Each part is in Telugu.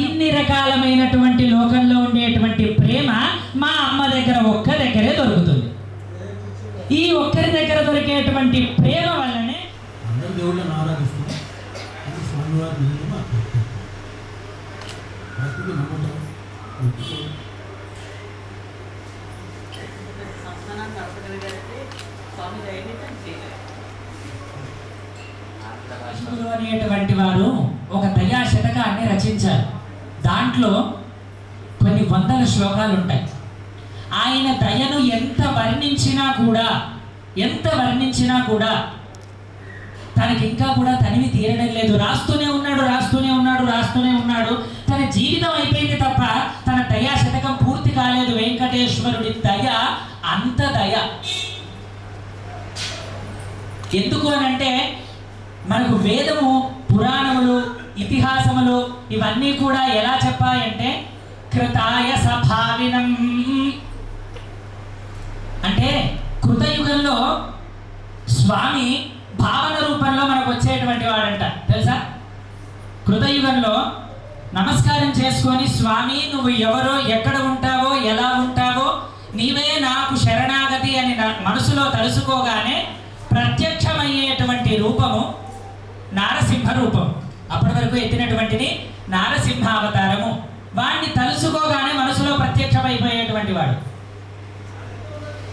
ఇన్ని రకాలమైనటువంటి లోకంలో ఉండేటువంటి ప్రేమ మా అమ్మ దగ్గర ఒక్క దగ్గరే దొరుకుతుంది. ఈ ఒక్కరి దగ్గర దొరికేటువంటి ప్రేమ వల్లనే దేవుళ్ళని స్వామివారి అనేటువంటి వారు ఒక దయా శతకాన్ని దాంట్లో కొన్ని వందల శ్లోకాలు ఉంటాయి ఆయన దయను ఎంత వర్ణించినా కూడా ఎంత వర్ణించినా కూడా తనకి ఇంకా కూడా తనివి తీరడం లేదు. రాస్తూనే ఉన్నాడు రాస్తూనే ఉన్నాడు రాస్తూనే ఉన్నాడు. తన జీవితం అయిపోయింది తప్ప తన దయా శతకం పూర్తి కాలేదు. వెంకటేశ్వరుడి దయ అంత దయ. ఎందుకు అని అంటే మనకు వేదము పురాణం ఇతిహాసములు ఇవన్నీ కూడా ఎలా చెప్పాయంటే కృతాయ సభావినం. అంటే కృతయుగంలో స్వామి భావన రూపంలో మనకు వచ్చేటువంటి వాడంట. తెలుసా? కృతయుగంలో నమస్కారం చేసుకొని స్వామి నువ్వు ఎవరో ఎక్కడ ఉంటావో ఎలా ఉంటావో నీవే నాకు శరణాగతి అని నా మనసులో తలుసుకోగానే ప్రత్యక్షమయ్యేటువంటి రూపము నారసింహ రూపం అప్పటి వరకు ఎత్తినటువంటిది నారసింహావతారము. వాణ్ణి తలుసుకోగానే మనసులో ప్రత్యక్షమైపోయేటువంటి వాడు.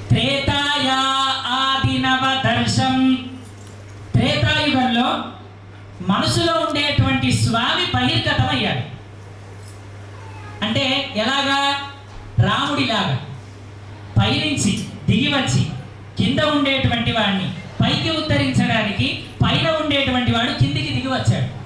త్రేతాయా ఆదినవ దర్శం. త్రేతాయుగంలో మనసులో ఉండేటువంటి స్వామి బహిర్గతమయ్యాడు. అంటే ఎలాగా? రాముడిలాగా. పైనుంచి దిగి వచ్చి కింద ఉండేటువంటి వాడిని పైకి ఉద్ధరించడానికి పైన ఉండేటువంటి వాడు కిందికి దిగి వచ్చాడు